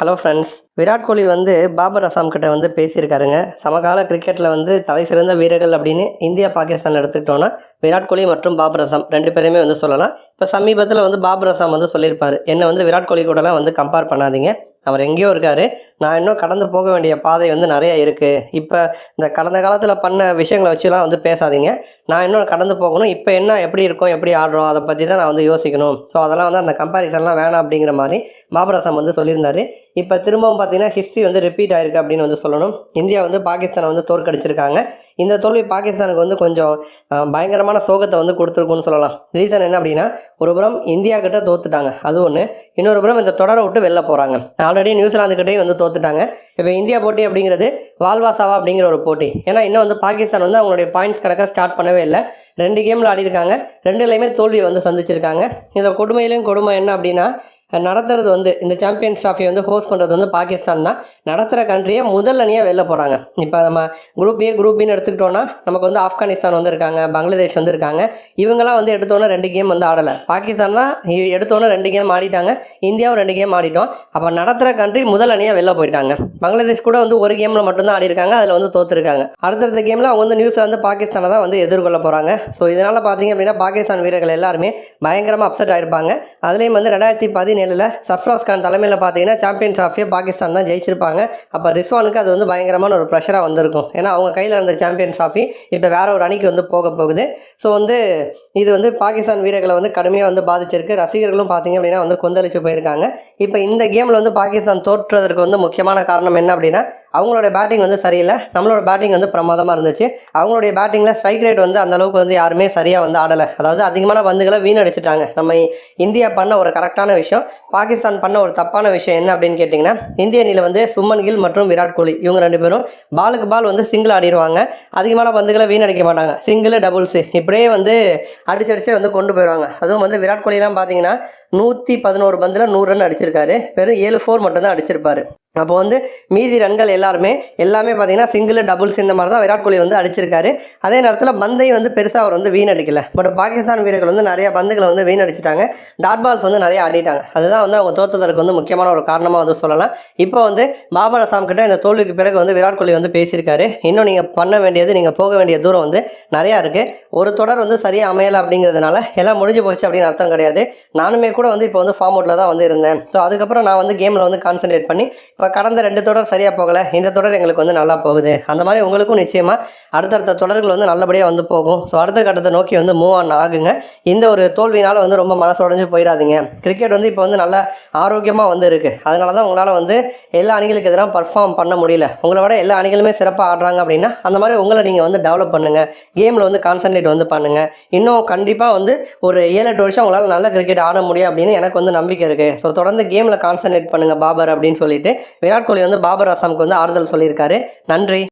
Hello friends Virat Kohli வந்து பாபர் அசாம் கிட்ட வந்து பேசியிருக்காருங்க. சமகால கிரிக்கெட்டில் வந்து தலை சிறந்த வீரர்கள் அப்படின்னு இந்தியா பாகிஸ்தான் எடுத்துக்கிட்டோன்னா விராட் கோலி மற்றும் பாபர் அசாம் ரெண்டு பேருமே வந்து சொல்லலாம். இப்போ சமீபத்தில் வந்து பாபர் அசாம் வந்து சொல்லியிருப்பார். என்னை வந்து விராட் கோலி கூடலாம் வந்து கம்பேர் பண்ணாதீங்க. அவர் எங்கேயோ இருக்கார். நான் இன்னும் கடந்து போக வேண்டிய பாதை வந்து நிறைய இருக்குது இப்போ இந்த கடந்த காலத்தில் பண்ண விஷயங்களை வச்சுலாம் வந்து பேசாதீங்க. நான் இன்னும் கடந்து போகணும். இப்போ என்ன எப்படி இருக்கோம் எப்படி ஆடுறோம் அதை பற்றி தான் நான் வந்து யோசிக்கணும். ஸோ அதெல்லாம் வந்து அந்த கம்பேரிசன்லாம் வேணாம் அப்படிங்கிற மாதிரி பாபரசம் வந்து சொல்லியிருந்தார். இப்போ திரும்பவும் பார்த்தீங்கன்னா ஹிஸ்ட்ரி வந்து ரிப்பீட் ஆயிருக்கு அப்படின்னு வந்து சொல்லணும். இந்தியா வந்து பாகிஸ்தானை வந்து தோற்கடிச்சிருக்காங்க. இந்த தோல்வி பாகிஸ்தானுக்கு வந்து கொஞ்சம் பயங்கரமான சோகத்தை வந்து கொடுத்துருக்குன்னு சொல்லலாம். ரீசன் என்ன அப்படின்னா ஒரு புறம் இந்தியா கிட்ட தோத்துட்டாங்க. அது ஒன்று இன்னொரு புறம் இந்த தொடரை விட்டு வெளில போகிறாங்க ஆல்ரெடி நியூசிலாந்துக்கிட்டே வந்து தோத்துட்டாங்க. இப்போ இந்தியா போட்டி அப்படிங்கிறது வால்வாசாவா அப்படிங்கிற ஒரு போட்டி. ஏன்னா இன்னும் வந்து பாகிஸ்தான் வந்து அவங்களுடைய பாயிண்ட்ஸ் கணக்காக ஸ்டார்ட் பண்ணவே இல்லை ரெண்டு கேமில் ஆடிருக்காங்க ரெண்டுலையுமே தோல்வியை வந்து சந்திச்சிருக்காங்க. இதில் கொடுமையிலையும் கொடுமை என்ன அப்படின்னா நடத்துறது வந்து இந்த சாம்பியன்ஸ் ட்ராஃபியை வந்து ஹோஸ்ட் பண்ணுறது வந்து பாகிஸ்தான் தான். நடத்துகிற கண்ட்ரியை முதல் அணியாக வெளில போகிறாங்க இப்போ நம்ம குரூப் ஏ குரூப் பின்னு எடுத்துக்கிட்டோன்னா நமக்கு வந்து ஆப்கானிஸ்தான் வந்து இருக்காங்க பங்களாதேஷ் வந்து இருக்காங்க. இவங்கெல்லாம் வந்து எடுத்தோன்னே ரெண்டு கேம் வந்து ஆடலை. பாகிஸ்தான் தான் இ- எடுத்தோன்னே ரெண்டு கேம் ஆடிட்டாங்க. இந்தியாவும் ரெண்டு கேம் ஆடிட்டோம். அப்போ நடத்துகிற கண்ட்ரி முதல் அணியாக வெளில போயிட்டாங்க. பங்களாதேஷ் கூட வந்து ஒரு கேமில் மட்டும்தான் ஆடி இருக்காங்க அதில் வந்து தோற்றுருக்காங்க அடுத்தடுத்த கேமில் அவங்க வந்து நியூசிலாந்து பாகிஸ்தானை தான் வந்து எதிர்கொள்ள போகிறாங்க ஸோ இதனால் பார்த்தீங்க அப்படின்னா பாகிஸ்தான் வீரர்கள் எல்லாருமே பயங்கரமாக அப்செட் ஆகிருப்பாங்க அதுலேயும் வந்து ரெண்டாயிரத்தி பதினேழில் சர்ஃப்ராஸ் கான் தலைமையில் பார்த்தீங்கன்னா சாம்பியன் ட்ராஃபியை பாகிஸ்தான் தான் ஜெயிச்சிருப்பாங்க. அப்போ ரிஸ்வானுக்கு அது வந்து பயங்கரமான ஒரு ப்ரெஷராக வந்திருக்கும். ஏன்னா அவங்க கையில் இருந்த சாம்பியன் ட்ராஃபி இப்போ வேற ஒரு அணிக்கு வந்து போக போகுது. ஸோ வந்து இது வந்து பாகிஸ்தான் வீரர்களை வந்து கடுமையாக வந்து பாதிச்சிருக்கு. ரசிகர்களும் பார்த்தீங்க அப்படின்னா வந்து கொந்தளிச்சு போயிருக்காங்க. இப்போ இந்த கேமில் வந்து பாகிஸ்தான் தோற்றுவதற்கு வந்து முக்கியமான காரணம் என்ன அப்படின்னா அவங்களோட பேட்டிங் வந்து சரியில்லை. நம்மளோட பேட்டிங் வந்து பிரமாதமாக இருந்துச்சு. அவங்களுடைய பேட்டிங்கில் ஸ்ட்ரைக் ரேட் வந்து அந்தளவுக்கு வந்து யாருமே சரியாக வந்து ஆடலை. அதாவது அதிகமான பந்துகளை வீணடிச்சிட்டாங்க. நம்ம இந்தியா பண்ண ஒரு கரெக்டான விஷயம் பாகிஸ்தான் பண்ண ஒரு தப்பான விஷயம் என்ன அப்படின்னு கேட்டிங்கன்னா இந்திய அணியில் வந்து சுமன் கில் மற்றும் விராட் கோலி இவங்க ரெண்டு பேரும் பாலுக்கு பால் வந்து சிங்கிள் ஆடிடுவாங்க அதிகமான பந்துகளை வீணடிக்க மாட்டாங்க. சிங்கிள் டபுள்ஸு இப்படியே வந்து அடிச்சடிச்சே வந்து கொண்டு போயிடுவாங்க அதுவும் வந்து விராட் கோலிலாம் பார்த்தீங்கன்னா நூற்றி பதினோரு பந்தில் நூறு ரன் அடிச்சிருக்காரு. வெறும் ஏழு ஃபோர் மட்டும்தான் அடிச்சிருப்பாரு. அப்போ வந்து மீதி ரன்கள் எல்லாருமே எல்லாமே பார்த்தீங்கன்னா சிங்கிள் டபுள்ஸ் இந்த மாதிரி தான் விராட் கோலி வந்து அடிச்சிருக்காரு. அதே நேரத்தில் பந்தையும் வந்து பெருசாக அவர் வந்து வீணடிக்கல. பட் பாகிஸ்தான் வீரர்கள் வந்து நிறைய பந்துகளை வந்து வீணடிச்சிட்டாங்க. டாட் பால்ஸ் வந்து நிறைய ஆடிட்டாங்க. அதுதான் வந்து அவங்க தோத்ததற்கு வந்து முக்கியமான ஒரு காரணமாக வந்து சொல்லலாம். இப்போ வந்து பாபர் அசாம் கிட்ட இந்த தோல்விக்கு பிறகு வந்து விராட் கோலி வந்து பேசியிருக்காரு. இன்னும் நீங்கள் பண்ண வேண்டியது நீங்கள் போக வேண்டிய தூரம் வந்து நிறையா இருக்குது ஒரு தொடர் வந்து சரியாக அமையலை அப்படிங்கிறதுனால எல்லாம் முடிஞ்சு போச்சு அப்படின்னு அர்த்தம் கிடையாது. நானுமே கூட வந்து இப்போ வந்து ஃபார்ம் அவுட்டில் தான் வந்து இருந்தேன். ஸோ அதுக்கப்புறம் நான் வந்து கேமில் வந்து கான்சென்ட்ரேட் பண்ணி இப்போ கடந்த ரெண்டு தொடர் சரியாக போகலை. இந்த தொடர் எங்களுக்கு வந்து நல்லா போகுது. அந்த மாதிரி உங்களுக்கும் நிச்சயமாக அடுத்தடுத்த தொடர்கள் வந்து நல்லபடியாக வந்து போகும். ஸோ அடுத்த கட்டத்தை நோக்கி வந்து மூவ் ஆன் ஆகுங்க. இந்த ஒரு தோல்வினால் வந்து ரொம்ப மனசுடைஞ்சு போயிடாதீங்க. கிரிக்கெட் வந்து இப்போ வந்து நல்ல ஆரோக்கியமாக வந்து இருக்குது அதனால தான் உங்களால் வந்து எல்லா அணிகளுக்கு எதிராக பர்ஃபார்ம் பண்ண முடியல. உங்களை விட எல்லா அணிகளுமே சிறப்பாக ஆடுறாங்க அப்படின்னா அந்த மாதிரி உங்களை நீங்கள் வந்து டெவலப் பண்ணுங்கள் கேமில் வந்து கான்சென்ட்ரேட் வந்து பண்ணுங்கள் இன்னும் கண்டிப்பாக வந்து ஒரு ஏழு எட்டு வருஷம் உங்களால் நல்ல கிரிக்கெட் ஆட முடியும் அப்படின்னு எனக்கு வந்து நம்பிக்கை இருக்குது ஸோ தொடர்ந்து கேமில் கான்சென்ட்ரேட் பண்ணுங்கள் பாபர் அப்படின்னு சொல்லிட்டு விராட் கோலி வந்து பாபர் அசாமுக்கு வந்து ஆறுதல் சொல்லியிருக்காரு. நன்றி.